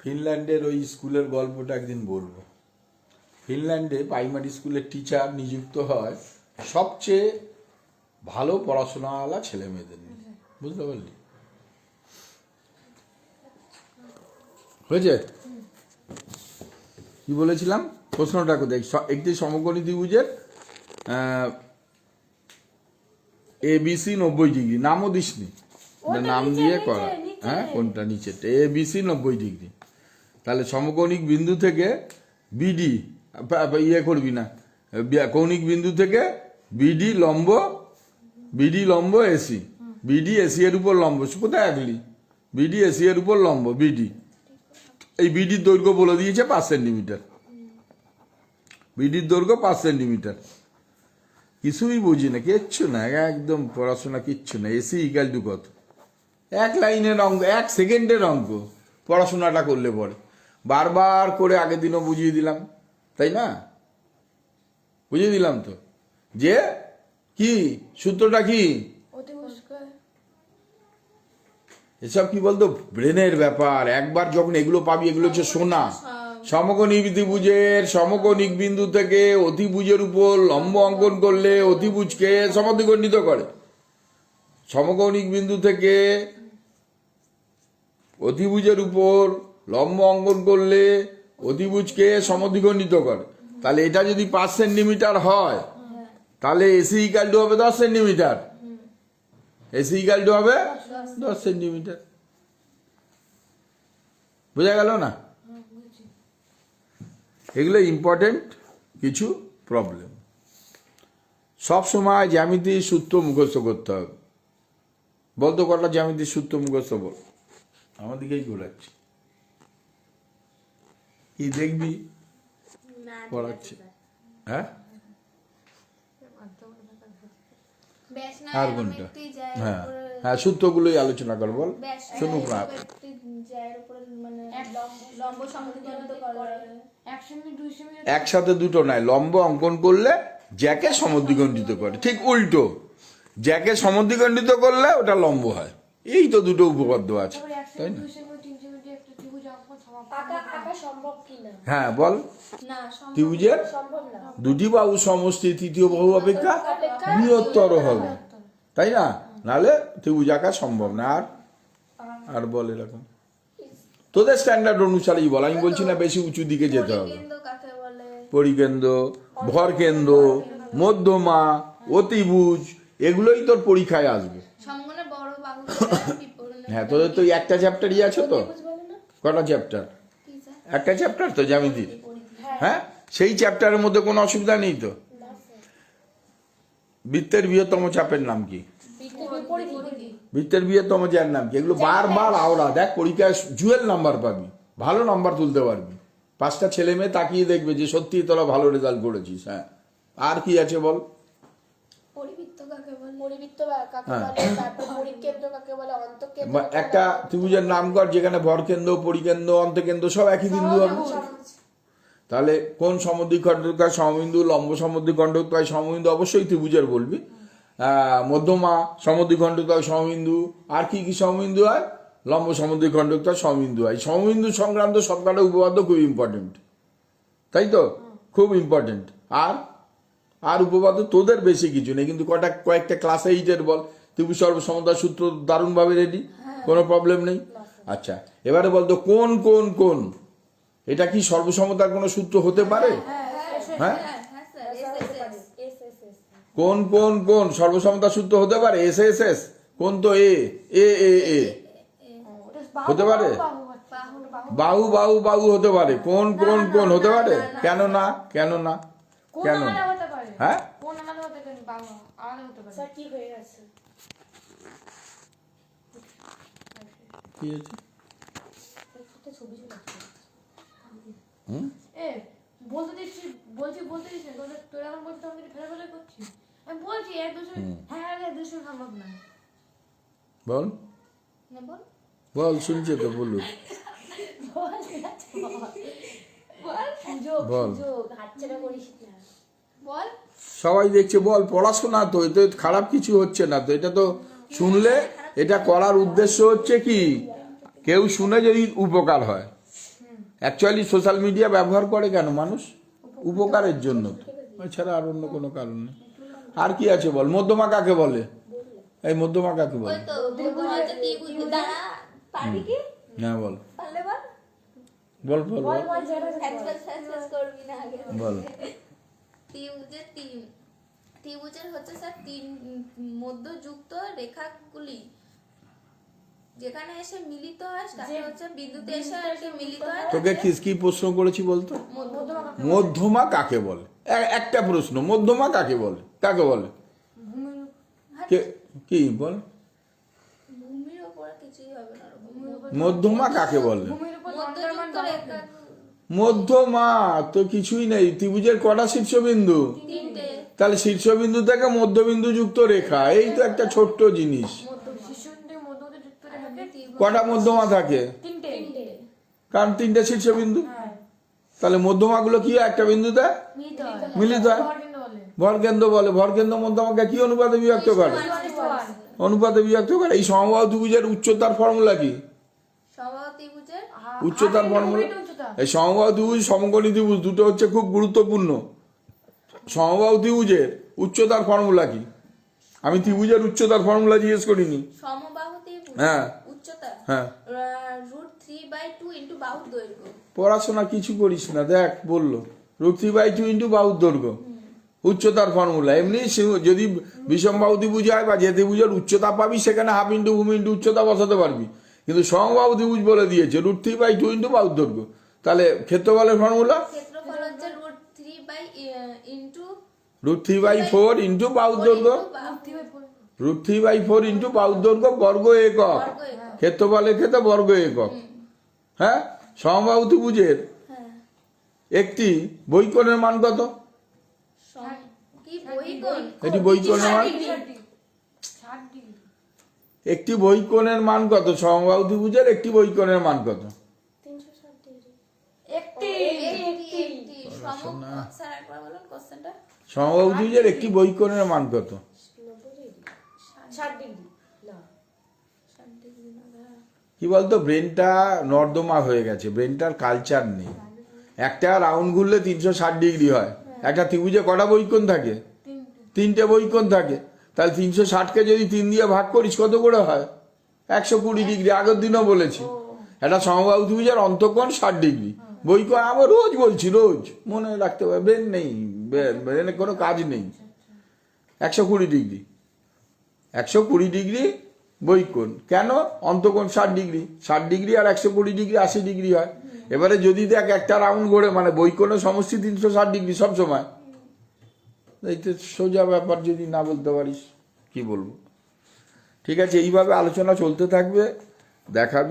ফিনল্যান্ডের ওই স্কুলের গল্পটা একদিন বলব। ফিনল্যান্ডে প্রাইমারি স্কুলের টিচার নিযুক্ত হয় সবচেয়ে ভালো পড়াশোনাওয়ালা ছেলে মেয়েদের নিয়ে। বুঝতে পারলি? হয়েছে? কি বলেছিলাম? প্রশ্নটা কোথায়? একটি সমকোণী ত্রিভুজের এ বিসি নব্বই ডিগ্রি। নামও দিসনি। নাম দিয়ে করা। হ্যাঁ কোনটা? নিচে এ বিসি নব্বই ডিগ্রি। তাহলে সমকৌণিক বিন্দু থেকে বিডি ইয়ে করবি না কৌণিক বিন্দু থেকে বিডি লম্ব বিডি লম্ব এসি বিডি এসি এর উপর লম্ব, কোথায় আঁকলি? বিডি এসি এর উপর লম্ব, বিডি। এই বিডির দৈর্ঘ্য বলে দিয়েছে পাঁচ সেন্টিমিটার। বিডির দৈর্ঘ্য পাঁচ সেন্টিমিটার। কিছুই বুঝি না, কিচ্ছু না, একদম পড়াশোনা কিচ্ছু না এসি ইকাল টু কত? এক লাইনের অঙ্ক, এক সেকেন্ডের অঙ্ক, পড়াশোনাটা করলে পরে। বারবার করে আগের দিনও বুঝিয়ে দিলাম তাই না? বুঝিয়ে দিলাম তো। যে কি? সূত্রটা কি? এসব কি বলতো? ব্রেনের ব্যাপার। একবার যখন এগুলো পাবি এগুলো হচ্ছে সোনা। সমকোণিক ত্রিভুজের সমকোণিক বিন্দু থেকে অতিভুজের উপর লম্ব অঙ্কন করলে অতিভুজকে সমদ্বিখণ্ডিত করে। সমকৌণিক বিন্দু থেকে অতিভুজের উপর লম্ব অঙ্কন করলে অতিভুজকে সমদ্বিখণ্ডিত করে। তাহলে এটা যদি পাঁচ সেন্টিমিটার হয়, তাহলে এসি ইকাল টু হবে দশ সেন্টিমিটার। এসি ইকাল টু হবে দশ সেন্টিমিটার। বোঝা গেল না? এগুলো ইম্পর্টেন্ট কিছু প্রবলেম সব সময় জ্যামিতির সূত্র মুখস্থ করতে হবে। বলতো কটা জ্যামিতি সূত্র মুখস্থ বল আমাদেরকেই ঘোরাচ্ছি। কি দেখবি? পড়াচ্ছে। হ্যাঁ? আর কোনটা? হ্যাঁ। হ্যাঁ সূত্রগুলোই আলোচনা কর বল। শুনুক না মানে একসাথে দুটো নয় লম্ব অঙ্কন করলে জ্যাকে সমদ্বিখণ্ডিত করে। ঠিক উল্টো জ্যাকে সমদ্বিখণ্ডিত করলে ওটা লম্ব হয়। এই তো দুটো উপপাদ্য আছে তাই না? হ্যাঁ বল। না ত্রিভুজের দুটি বাহু সমষ্টি তৃতীয় বাহু অপেক্ষা বৃহত্তর হবে। তাই না? নাহলে ত্রিভুজ আঁকা সম্ভব না। আর আর বল এরকম। তোদের স্ট্যান্ডার্ড অনুসারেই বল। আমি বলছি না বেশি উঁচু দিকে যেতে হবে। পরিকেন্দ্র ভরকেন্দ্র মধ্যমা অতিভুজ এগুলোই তোর পরীক্ষায় আসবে। হ্যাঁ তোদের তো একটা চ্যাপ্টারই আছে তো। কটা চ্যাপ্টার একটা চ্যাপ্টার তো জ্যামিতির। হ্যাঁ? সেই চ্যাপ্টারের মধ্যে কোনো অসুবিধা নেই তো? বৃত্তের বৃহত্তম চাপের নাম কি? বৃত্তের বৃহত্তম যার নাম কি? এগুলো বারবার আওড়া। দেখ, পরীক্ষায় জুয়েল নাম্বার পাবি। ভালো নাম্বার তুলতে পারবি। পাঁচটা ছেলে মেয়ে তাকিয়ে দেখবে যে সত্যি তোরা ভালো রেজাল্ট করেছিস হ্যাঁ। আর কি আছে বল? পরিবৃত্ত কাকে পরিবৃত্ত কাকে হ্যাঁ। বলে তারপর পরিকেন্দ্র কাকে বলে অন্তঃকেন্দ্র একটা ত্রিভুজের নাম কর যেখানে ভরকেন্দ্র পরিকেন্দ্র অন্তকেন্দ্র সব একই বিন্দু হবে। তাহলে কোন সমদ্বিখণ্ডকার সমবিন্দু লম্ব সমদ্বিখণ্ডকার সমবিন্দু অবশ্যই ত্রিভুজের বলবি। মধ্যমা সমদ্বিখণ্ডকার সমবিন্দু। আর কি কি সমবিন্দু হয়? লম্ব সমদ্বিখণ্ডকার সমবিন্দু হয়। সমবিন্দু সংক্রান্ত সবকটা উপপাদ্য খুব ইম্পর্টেন্ট তাই তো? খুব ইম্পর্টেন্ট আর আর উপপাদ্য তোদের বেশি কিছু নেই কিন্তু কটা কয়েকটা ক্লাস এইটের বল। ত্রিভুজ সর্বসমতার সূত্র দারুণভাবে রেডি কোনো প্রবলেম নেই? আচ্ছা এবারে বলতো কোন কোন কোন? এটা কি সর্বসমতার কোনো সূত্র হতে পারে? হ্যাঁ হ্যাঁ কোন কোন কোন সর্বসমতার সূত্র হতে পারে? এস এস এস কোন তো এ এ এ এ হতে পারে? বাহু বাহু বাহু হতে পারে। কোন কোন কোন হতে পারে? কেন না? কেন না? কেন না? হতে পারে হ্যাঁ? কোন আলাদা হতে পারে বাবা আলাদা হতে পারে স্যার কি হয়ে গেছে? কি আছে একটা ছবি চলে হুম? এ বলতে দিচ্ছি বলছি বলতে দিচ্ছি তোরা তোরা এখন বলছিস আমাকে ফেলে ফেলে করছিস? আমি বলছি এক দুশো হ্যাঁ এক দুশো সম্ভব না বল। না বল। বল শুনছে তো বল। করিস না। বল। সবাই দেখছে বল পড়াশোনা তো এতে খারাপ কিছু হচ্ছে না তো এটা তো শুনলে এটা করার উদ্দেশ্য হচ্ছে কি কেউ শুনে যদি উপকার হয় অ্যাকচুয়ালি সোশ্যাল মিডিয়া ব্যবহার করে কেন মানুষ উপকারের জন্য তো এছাড়া আর অন্য কোনো কারণ নেই আর কি আছে বল মধ্যমা কাকে বলে এই মধ্যমা কাকে বলে হ্যাঁ বল বল বল বল ত্রিভুজের তিন ত্রিভুজের হচ্ছে স্যার তিন মধ্যযুক্ত রেখাগুলি। যেখানে এসে মিলিত হয় তাকে হচ্ছে বিন্দুতে এসে আর কি মিলিত হয়। তোকে কি প্রশ্ন করেছি বলতো? মধ্যমা কাকে বলে? একটা প্রশ্ন মধ্যমা কাকে বলে? কাকে বলে? কে কি বল। ভূমির উপরে কিছুই হবে না। ওরকম। মধ্যমা কাকে বলে? ভূমির উপর দণ্ডায়মান মধ্যযুক্ত রেখা মধ্যমা তো কিছুই নেই। ত্রিভুজের কটা শীর্ষবিন্দু? তিনটে। তাহলে শীর্ষবিন্দু থেকে মধ্যবিন্দু যুক্ত রেখা এই তো একটা ছোট্ট জিনিস। কটা মধ্যমা থাকে? তিনটে। কারণ তিনটে শীর্ষবিন্দু। হ্যাঁ। তাহলে মধ্যমাগুলো কি হয় একটা বিন্দুতে? মিলিত হয়। মিলিত হয়? ভর কিন্তু বলে। ভরকেন্দ্র বলে। ভরকেন্দ্র মধ্যমাকে কি অনুপাতে বিভক্ত করে? অনুপাতে বিভক্ত করে। এই সমবাহু ত্রিভুজের উচ্চতার ফর্মুলা কি? উচ্চতার ফর্মুলা সমবাহু ত্রিভুজ সমকোণী ত্রিভুজ দুটো হচ্ছে খুব গুরুত্বপূর্ণ। সমবাহু ত্রিভুজের উচ্চতার ফর্মুলা কি? আমি ত্রিভুজের উচ্চতার ফর্মুলা জিজ্ঞেস করিনি। হ্যাঁ। উচ্চতা হ্যাঁ। পড়াশোনা কিছু করিস না দেখ বলল। Root three by two into বাহুর দৈর্ঘ্য। উচ্চতার ফর্মুলা। এমনি যদি বিষম বাহু ত্রিভুজ হয় বা যে ত্রিভুজের উচ্চতা পাবি সেখানে হাফ ইন্টু ভূমি ইন্টু উচ্চতা বসাতে পারবি। কিন্তু সমবাহু ত্রিভুজ বলে দিয়েছে root three by two into বাহুর দৈর্ঘ্য। তাহলে ক্ষেত্রফলের ফর্মুলা ক্ষেত্রফল root three by four into বাহুর দৈর্ঘ্য? Root three by four into দৈর্ঘ্য বর্গ একক। বর্গ একক। ক্ষেত্রফলের ক্ষেত্রে বর্গ একক। হ্যাঁ? সমবাহু ত্রিভুজের হ্যাঁ। একটি বৈকোণের মান কত? এটি বৈকোণের মান? একটি বৈকোণের মান কত? সমবাহু ত্রিভুজের একটি বৈকোণের মান কত তিনশো ষাট ডিগ্রি একটি একটি একটি সম স্যার একবার বলুন কোশ্চেনটা সমবাহু ত্রিভুজের একটি বৈকোণের মান কত। কি বলতো ব্রেনটা নর্দমা হয়ে গেছে ব্রেনটার কালচার নেই। একটা রাউন্ড ঘুরলে তিনশো ষাট ডিগ্রি হয়। একটা ত্রিভুজে কটা বৈকোণ থাকে? তিনটে। তিনটে বৈকোণ থাকে? তাহলে তিনশো ষাটকে যদি তিন দিয়ে ভাগ করিস কত করে হয়? একশো কুড়ি ডিগ্রি আগের দিনও বলেছি। একটা সমবাহু ত্রিভুজের অন্তকোণ ষাট ডিগ্রি। বৈকোণ আমার রোজ বলছি, রোজ। মনে রাখতে হবে, ব্রেন নেই, ব্রেনে কোনো কাজ নেই। একশো কুড়ি ডিগ্রি। একশো কুড়ি ডিগ্রি বৈকোণ কেন? অন্তকোণ ষাট ডিগ্রি? ষাট ডিগ্রি আর একশো কুড়ি ডিগ্রি, আশি ডিগ্রি হয়। এবারে যদি দেখ, একটা রাউন্ড ঘোরে মানে বৈকোণের সমষ্টি তিনশো ষাট ডিগ্রি সব সময়। এই তো সোজা ব্যাপার, যদি না বলতে পারিস, কি বলব? ঠিক আছে, এইভাবে আলোচনা চলতে থাকবে, দেখাবি।